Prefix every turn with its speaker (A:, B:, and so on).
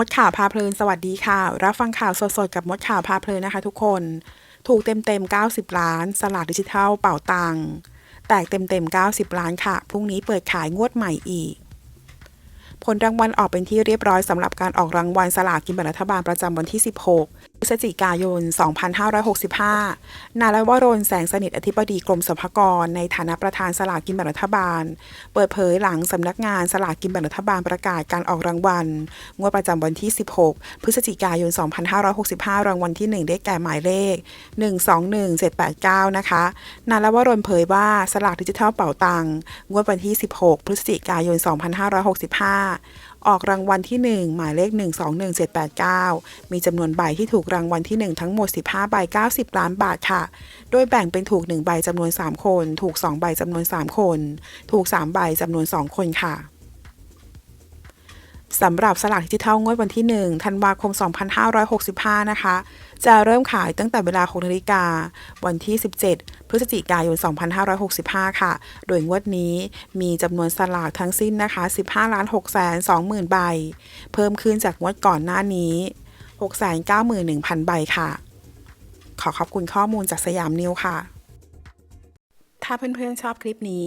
A: มดข่าวพาเพลินสวัสดีค่ะ รับฟังข่าวสดๆ กับมดข่าวพาเพลินนะคะทุกคน ถูกเต็มๆ 90 ล้าน สลากดิจิทัลเป่าตังค์แตกเต็มๆ 90 ล้านค่ะ พรุ่งนี้เปิดขายงวดใหม่อีก ผลรางวัลออกเป็นที่เรียบร้อยสำหรับการออกรางวัลสลากกินแบ่งรัฐบาลประจำวันที่ 16 พฤศจิกายน 2565 นายรัวรนแสงสนิทอธิบดีกรมสรรพากร ในฐานะประธานสลากกินแบ่งรัฐบาล เปิดเผยหลังสำนักงานสลากกินแบ่งรัฐบาลประกาศการออกรางวัล งวดประจำวันที่ 16 พฤศจิกายน 2565 รางวัลที่ 1 ได้แก่หมายเลข 121789 นะคะ นายรัวรนเผยว่าสลากดิจิทัลเป่าตัง งวดวันที่ 16 พฤศจิกายน 2565ออกรางวัลที่ 1 หมายเลข 121789 มีจำนวนใบที่ถูกรางวัลที่ 1 ทั้งหมด 15 ใบ 90 ล้านบาทค่ะ โดยแบ่งเป็นถูก 1 ใบจำนวน 3 คน ถูก 2 ใบจำนวน 3 คน ถูก 3 ใบจำนวน 2 คนค่ะ สำหรับสลากดิจิทัลงวดวันที่ 1 ธันวาคม 2565 นะคะ จะเริ่มขายตั้งแต่เวลา 6นาฬิกา วันที่ 17 พฤศจิกายน 2565 ค่ะ โดยงวดนี้มีจำนวนสลากทั้งสิ้นนะคะ 15ล้าน6แสน20,000 ใบ เพิ่มขึ้นจากงวดก่อนหน้านี้ 691,000 ใบค่ะ ขอขอบคุณข้อมูลจากสยามนิวค่ะ ถ้าเพื่อนๆชอบคลิปนี้